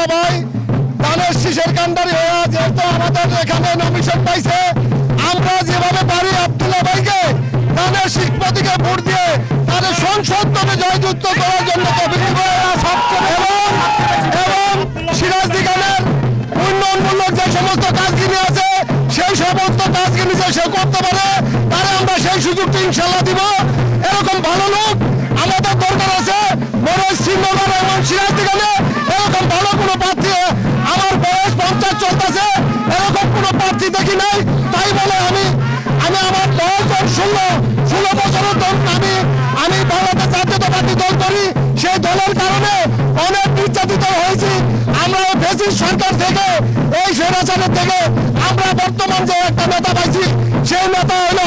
সবাই দানের শীষের কান্ডারি হয়ে যেহেতু আমাদের এখানে নমিশন পাইছে। আমরা যেভাবে পারি আবদুল্লাহ ভাইকে তাদের শিক্ষপতিকে ভোট দিয়ে তাদের সংসদ তবে জয়যুক্ত করার জন্য এবং সিরাজ দিগানের উন্নয়নমূলক যে সমস্ত কাজগুলি আছে, সেই সমস্ত কাজগুলি যে সে করতে পারে, তারা আমরা সেই সুযোগটি ইনশাল্লাহ দিব। এরকম ভালো লোক প্রার্থী দেখি নাই? তাই বলে আমি আমি আমার বয়স ষোলো ষোলো বছরের দল আমি আমি বাংলাদেশ জাতীয়তাবাদী দল করি। সেই দলের কারণে অনেক নির্যাতিত হয়েছি। আমরা ফেসিস সরকার থেকে, এই স্বৈরাচারের থেকে আমরা বর্তমান যে একটা নেতা পাইছি, সেই নেতা হলো